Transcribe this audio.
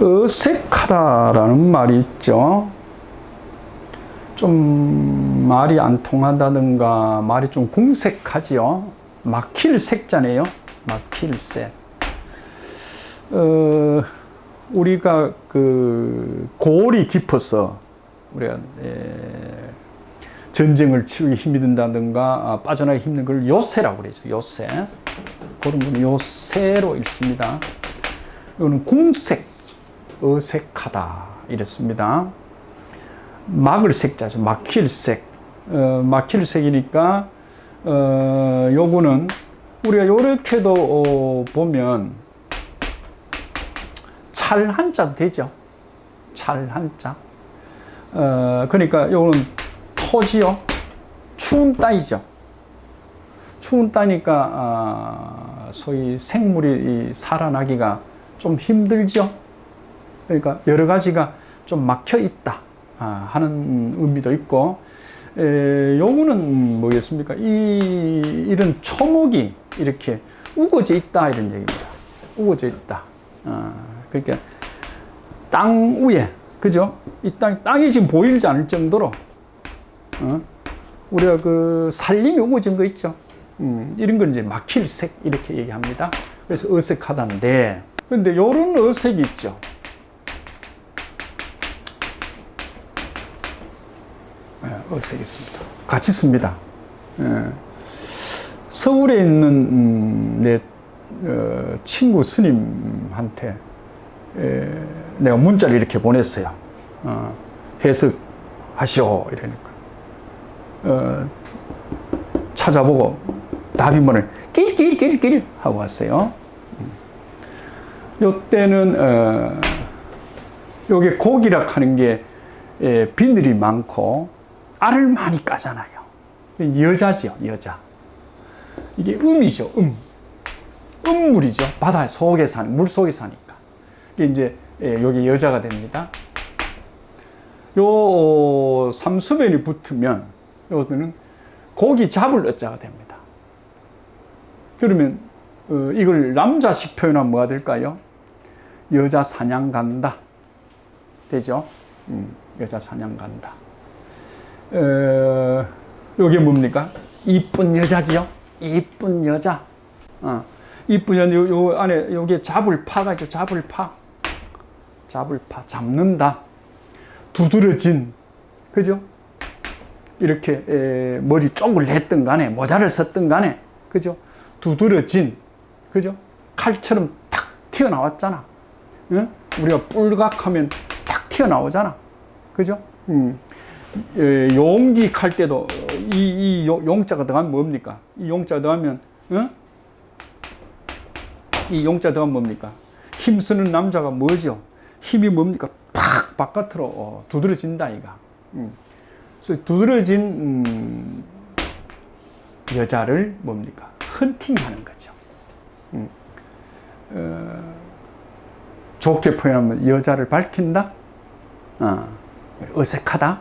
어색하다라는 말이 있죠. 좀 말이 안 통한다든가 말이 좀 궁색하지요. 막힐 색자네요. 막힐 색. 어, 우리가 그 골이 깊어서 우리가 에, 전쟁을 치르기 힘이 든다든가 아, 빠져나가기 힘든 걸 요새라고 그러죠. 요새. 그런 건 요새로 읽습니다. 이거는 궁색, 어색하다 이랬습니다. 막을 색자죠. 막힐 색. 어, 막힐 색이니까 어, 요거는 우리가 요렇게도 어, 보면 찰 한자 되죠. 찰 한자. 어, 그러니까 요거는 토지요. 추운 땅이죠. 추운 땅이니까 아, 소위 생물이 이 살아나기가 좀 힘들죠. 그러니까 여러 가지가 좀 막혀 있다 아, 하는 의미도 있고 에, 요거는 뭐겠습니까? 이 이런 초목이 이렇게 우거져 있다 이런 얘기입니다. 우거져 있다. 아, 그러니까 땅 위에 그죠? 이 땅, 땅이 지금 보이지 않을 정도로 어? 우리가 그 살림이 우거진 거 있죠. 음, 이런 건 이제 막힐 색 이렇게 얘기합니다. 그래서 어색하다는데 근데 요런 어색이 있죠. 예, 어색이 있습니다. 같이 씁니다. 예. 서울에 있는 음, 내 어, 친구 스님한테 에, 내가 문자를 이렇게 보냈어요. 어, 해석하시오 이러니까 어, 찾아보고 답이 뭐를 낄낄낄낄 하고 왔어요. 음. 요때는 어, 요게 고기라 하는 게 예, 비늘이 많고 알을 많이 까잖아요. 여자죠, 여자. 이게 음이죠, 음. 음물이죠. 바다 속에 사는, 물 속에 사니까. 이게 이제, 예, 여기 여자가 됩니다. 요, 어, 삼수변이 붙으면, 요거는 고기 잡을 어자가 됩니다. 그러면, 어, 이걸 남자식 표현하면 뭐가 될까요? 여자 사냥 간다. 되죠? 음, 여자 사냥 간다. 어, 요게 뭡니까? 이쁜 여자지요? 이쁜 여자. 어, 이쁜 여자, 요, 요 안에, 요게 잡을 파가 있죠. 잡을 파. 잡을 파. 잡는다. 두드러진. 그죠? 이렇게, 에, 머리 쪽을 냈든 간에, 모자를 썼든 간에, 그죠? 두드러진. 그죠? 칼처럼 탁 튀어나왔잖아. 응? 우리가 뿔각하면 탁 튀어나오잖아. 그죠? 음. 에, 용기 칼 때도 이, 이 용- 용자가 들어가면 뭡니까? 이 용자가 들어가면 어? 이 용자 들어가면 뭡니까? 힘쓰는 남자가 뭐죠? 힘이 뭡니까? 팍 바깥으로 어, 두드러진다 이가. 음. 그래서 두드러진 음, 여자를 뭡니까? 헌팅하는 거죠. 음. 어, 좋게 표현하면 여자를 밝힌다. 어, 어색하다.